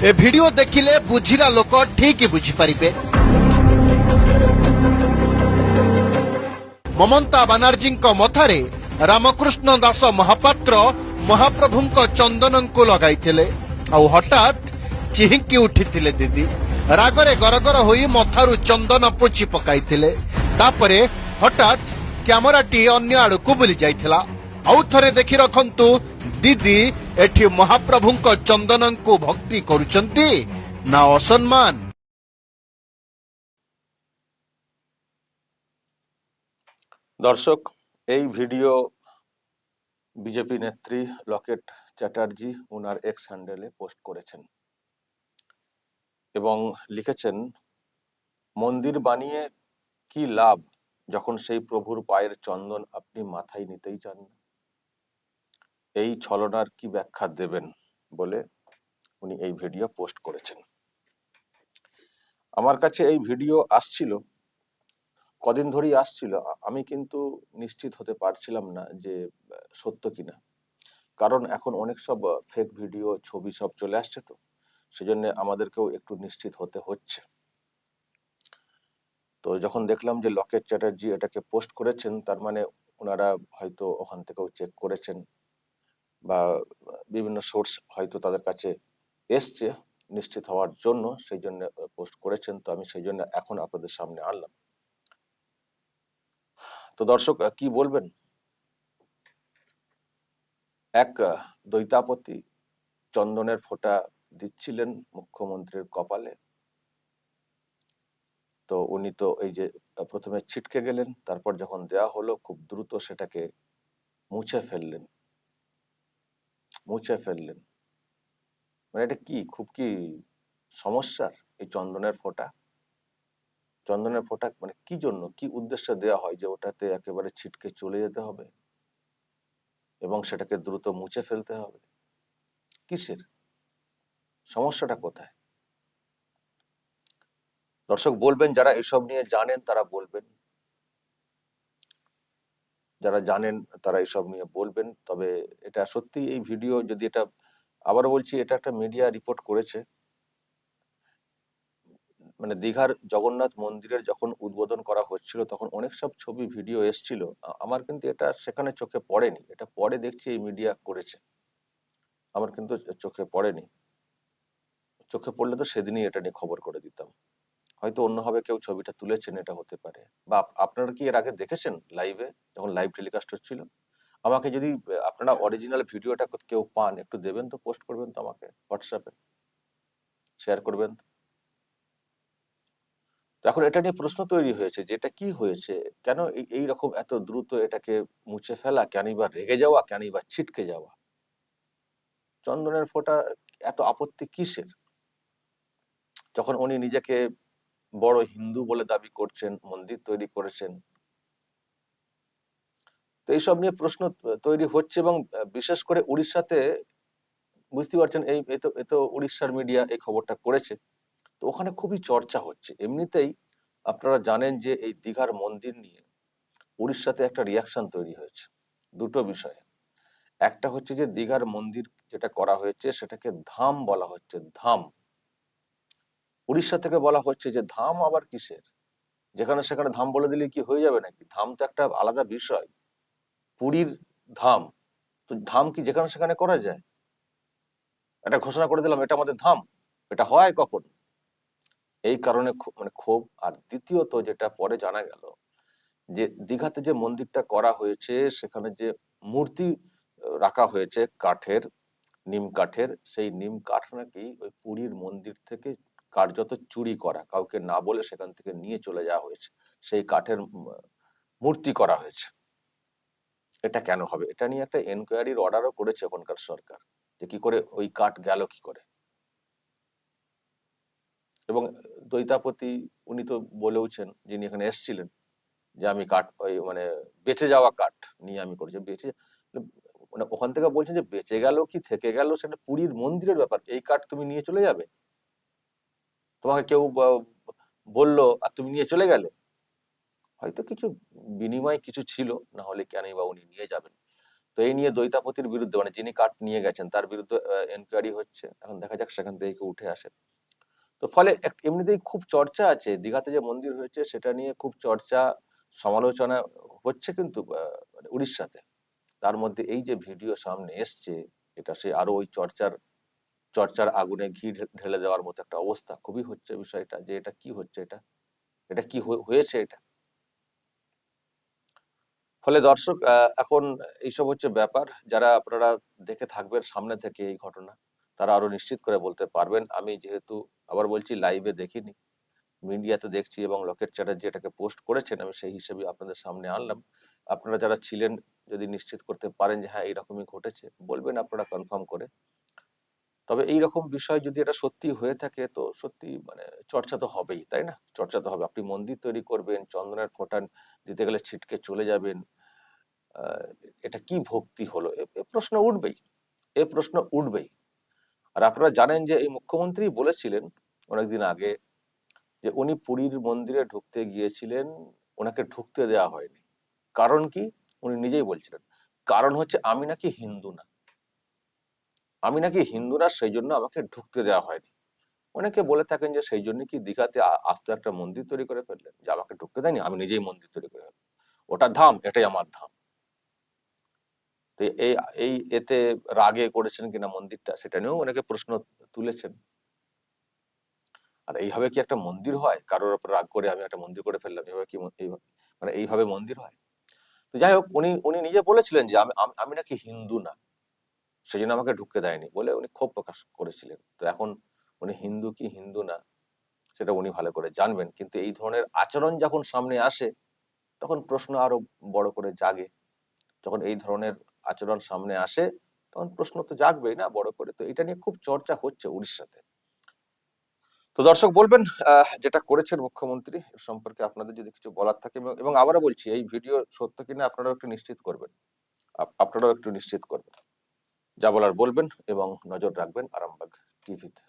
ଏ video ଦେଖିଲେ ବୁଝିଲା ଲୋକ ଠିକ୍ ବୁଝିପାରିବେ। ମମତା ବାନାର୍ଜୀଙ୍କ ମଥାରେ ରାମକୃଷ୍ଣ ଦାସ ମହାପାତ୍ର ମହାପ୍ରଭୁଙ୍କ ଚନ୍ଦନଙ୍କୁ ଲଗାଇଥିଲେ। ଆଉ ହଠାତ୍ ଚିହିଁକି ଉଠିଥିଲେ ଦିଦି। ରାଗରେ ଗରଗର ହୋଇ ମଥାରୁ ଚନ୍ଦନ ପୋଛି ପକାଇଥିଲେ। ତାପରେ ହଠାତ୍ କ୍ୟାମେରାଟି ଅନ୍ୟ ଆଡକୁ ବୁଲି ଯାଇଥିଲା ଆଉ ଥରେ ଦେଖି ରଖନ୍ତୁ ଦିଦି ଏଠି ମହାପ୍ରଭୁଙ୍କ ଚନ୍ଦନଙ୍କୁ ଭକ୍ତି କରୁଛନ୍ତି ନା ଅସମ୍ମାନ দর্শক এই ভিডিও বিজেপি নেত্রী লকেট চ্যাটার্জি ওনার এক্স হ্যান্ডেলে পোস্ট করেছেন এবং লিখেছেন মন্দির বানিয়ে কি লাভ যখন সেই প্রভুর পায়ের চন্দন আপনি মাথায় নিতেই চান না এই ছলনার কি ব্যাখ্যা দেবেন বলে উনি এই ভিডিও পোস্ট করেছেন। আমার কাছে এই ভিডিও আসছিল, কদিন ধরেই আসছিল, আমি কিন্তু নিশ্চিত হতে পারছিলাম না যে সত্য কিনা। কারণ এখন অনেক সব ফেক ভিডিও ছবি সব চলে আসছে তো, সেজন্য আমাদেরকেও একটু নিশ্চিত হতে হচ্ছে। তো যখন দেখলাম যে লকেট চ্যাটার্জি এটাকে পোস্ট করেছেন, তার মানে ওনারা হয়তো ওখান থেকেও চেক করেছেন। বা বিভিন্ন সোর্স হয়তো তাদের কাছে এসছে নিশ্চিত হওয়ার জন্য সেই জন্য পোস্ট করেছেন। তো আমি সেই জন্য এখন আপনাদের সামনে আনলাম। তো দর্শক কি বলবেন? এক আহ, দৈতাপতি চন্দনের ফোঁটা দিচ্ছিলেন মুখ্যমন্ত্রীর কপালে। তো উনি তো এই যে প্রথমে ছিটকে গেলেন তারপর যখন দেয়া হলো খুব দ্রুত সেটাকে মুছে ফেললেন। মুছে ফেললেন। মানে এটা কি? খুব কি সমস্যার এই চন্দনের ফোঁটা? চন্দনের ফোঁটা মানে কি জন্য? কি উদ্দেশ্যে দেওয়া হয় যে ওটাতে একেবারে ছিটকে চলে যেতে হবে? এবং সেটাকে দ্রুত মুছে ফেলতে হবে? কিসের? সমস্যাটা কোথায়? দর্শক বলবেন, যারা এসব নিয়ে জানেন তারা বলবেন। যারা জানেন তারা এসব নিয়ে বলবেন। তবে এটা সত্যি এই ভিডিও যদি এটা আবার বলছি, এটা একটা মিডিয়া রিপোর্ট করেছে। মানে দীঘার জগন্নাথ মন্দিরের যখন উদ্বোধন করা হচ্ছিল, তখন অনেক সব ছবি ভিডিও এসছিল। আমার কিন্তু এটা সেখানে চোখে পড়েনি। এটা পরে দেখছি এই মিডিয়া করেছে। আমার কিন্তু চোখে পড়েনি। চোখে পড়লে তো সেদিনই এটা নিয়ে খবর করে দিতাম। হয়তো অন্যভাবে কেউ ছবিটা তুলেছেন, এটা হতে পারে। বা আপনারা কি এর আগে দেখেছেন লাইভে যখন লাইভ টেলিকাস্ট হচ্ছিল? আমাকে যদি আপনারা অরিজিনাল ভিডিওটা কেউ পান, একটু দেবেন তো পোস্ট করবেন তো আমাকে হোয়াটসঅ্যাপে শেয়ার করবেন তো। এখন এটা নিয়ে প্রশ্ন তৈরি হয়েছে যে এটা কি হয়েছে? কেন এই রকম এত দ্রুত এটাকে মুছে ফেলা কেনই বা রেগে যাওয়া কেনই বা ছিটকে যাওয়া? চন্দনের ফোঁটা এত আপত্তি কিসের? যখন উনি নিজেকে বড় হিন্দু বলে দাবি করছেন, মন্দির তৈরি করেছেন। তো এইসব নিয়ে প্রশ্ন তৈরি হচ্ছে এবং বিশেষ করে উড়িষ্যাতে বুঝতে পারছেন এই, এ তো এ তো উড়িষ্যার মিডিয়া এই খবরটা করেছে। তো ওখানে খুবই চর্চা হচ্ছে। এমনিতেই আপনারা জানেন যে এই দীঘার মন্দির নিয়ে উড়িষ্যাতে একটা রিয়াকশন তৈরি হয়েছে দুটো বিষয়ে। একটা হচ্ছে যে দীঘার মন্দির যেটা করা হয়েছে সেটাকে ধাম বলা হচ্ছে, ধাম। উড়িষ্যা থেকে বলা হচ্ছে যে ধাম আবার কিসের? যেখানে সেখানে ধাম বলে দিলে কি হয়ে যাবে নাকি? ধাম তো একটা আলাদা বিষয়। পুরীর ধাম, তো ধাম কি যেখানে সেখানে করা যায়? এটা ঘোষণা করে দিলাম, এটা আমাদের ধাম। এটা হয় কখন? এই কারণে মানে ক্ষোভ আর দ্বিতীয়ত যেটা পরে জানা গেল, যে দীঘাতে যে মন্দিরটা করা হয়েছে, সেখানে যে মূর্তি রাখা হয়েছে কাঠের, নিম কাঠের, সেই নিম কাঠ নাকি ওই পুরীর মন্দির থেকে কার্যত চুরি করা, কাউকে না বলে সেখান থেকে নিয়ে চলে যাওয়া হয়েছে, সেই কাঠের মূর্তি করা হয়েছে। এটা কেন হবে? এটা নিয়ে একটা এনকোয়ারির অর্ডারও করেছে ওখানকার সরকার যে কি করে ওই কাঠ গেল কি করে। এবং দৈতাপতি উনি তো বলেওছেন, যিনি এখানে এসেছিলেন, যে আমি কাঠ ওই মানে বেঁচে যাওয়া কাঠ নিয়ে আমি করেছি, বেঁচে মানে ওখান থেকে বলছেন যে বেঁচে গেল কি, থেকে গেল সেটা পুরীর মন্দিরের ব্যাপার, এই কাঠ তুমি নিয়ে চলে যাবে? তোমাকে কেউ বলল, আর তুমি নিয়ে চলে গেলে? হয়তো কিছু বিনিময় কিছু ছিল, না হলে কেনই বা উনি নিয়ে যাবেন। তো এই নিয়ে দৈতাপতির বিরুদ্ধে মানে যিনি কাঠ নিয়ে গেছেন, তার বিরুদ্ধে এনকোয়ারি হচ্ছে। এখন দেখা যাক সেখান থেকে কেউ উঠে আসে। তো ফলে এমনিতেই খুব চর্চা আছে। দীঘাতে যে মন্দির হয়েছে, সেটা নিয়ে খুব চর্চা, সমালোচনা হচ্ছে কিন্তু মানে উড়িষ্যাতে। তার মধ্যে এই যে ভিডিও সামনে এসছে, এটা সে আরও ওই চর্চার চর্চার আগুনে ঘি ঢেলে দেওয়ার মতো একটা অবস্থা। খুবই হচ্ছে বিষয়টা যে এটা কি হচ্ছে এটা? এটা কি হয়েছে এটা? ফলে দর্শক এখন এইসব হচ্ছে ব্যাপার। যারা আপনারা দেখে থাকবেন সামনে থেকে এই ঘটনা, তারা আরও নিশ্চিত করে বলতে পারবেন। আমি যেহেতু আবার বলছি লাইভে দেখিনি। মিডিয়াতে দেখছি এবং লকেট চ্যাটার্জি এটাকে পোস্ট করেছেন, আমি সেই হিসেবে আপনাদের সামনে আনলাম। আপনারা যারা ছিলেন, যদি নিশ্চিত করতে পারেন যে হ্যাঁ এইরকমই ঘটেছে, বলবেন আপনারা কনফার্ম করে। তবে এই রকম বিষয় যদি এটা সত্যি হয়ে থাকে, তো সত্যি মানে চর্চা তো হবেই, তাই না? চর্চা তো হবে। আপনি মন্দির তৈরি করবেন, চন্দনের ফোটান দিতে গেলে ছিটকে চলে যাবেন। এটা কি ভক্তি হলো? এ- প্রশ্ন উঠবেই। এ প্রশ্ন উঠবেই। আর আপনারা জানেন যে এই মুখ্যমন্ত্রী বলেছিলেন অনেকদিন আগে যে উনি পুরীর মন্দিরে ঢুকতে গিয়েছিলেন, ওনাকে ঢুকতে দেওয়া হয়নি। কারণ কি? উনি নিজেই বলছিলেন। কারণ হচ্ছে আমি নাকি হিন্দু না। আমি নাকি হিন্দু না সেই জন্য আমাকে ঢুকতে দেওয়া হয়নি। অনেকে বলে থাকেন যে সেই জন্য কি দীঘাতে আস্ত একটা মন্দির তৈরি করে ফেললেন? যে আমাকে ঢুকতে দেয়নি, আমি নিজেই মন্দির তৈরি করে ফেললাম। ওটা ধাম, এটাই আমার ধাম। এই এই এতে রাগে করেছেন কিনা মন্দিরটা, সেটা নিয়েও অনেকে প্রশ্ন তুলেছেন। আর এইভাবে কি একটা মন্দির হয়? কারোর উপর রাগ করে আমি একটা মন্দির করে ফেললাম, এইভাবে কি মন- এইভাবে- মানে মন্দির হয়? তো যাই হোক, উনি উনি নিজে বলেছিলেন যে আমি- আমি নাকি হিন্দু না। সেই জন্য আমাকে ঢুকতে দেয়নি বলে উনি ক্ষোভ প্রকাশ করেছিলেন। তো এখন উনি হিন্দু কি হিন্দু না, সেটা উনি ভালো করে জানবেন। কিন্তু এই ধরনের আচরণ যখন সামনে আসে, তখন প্রশ্ন আরও বড় করে জাগে। যখন এই ধরনের আচরণ সামনে আসে, তখন প্রশ্ন তো জাগবেই না বড় করে। তো এটা নিয়ে খুব চর্চা হচ্ছে উড়িষ্যাতে। তো দর্শক বলবেন যেটা করেছেন মুখ্যমন্ত্রী এর সম্পর্কে আপনাদের যদি কিছু বলার থাকে এবং- আবারও বলছি, এই ভিডিও সত্য কিনা আপনারাও একটু নিশ্চিত করবেন। আপ- আপনারাও একটু নিশ্চিত করবেন। যা বলার বলবেন এবং নজর রাখবেন আরামবাগ টিভিতে।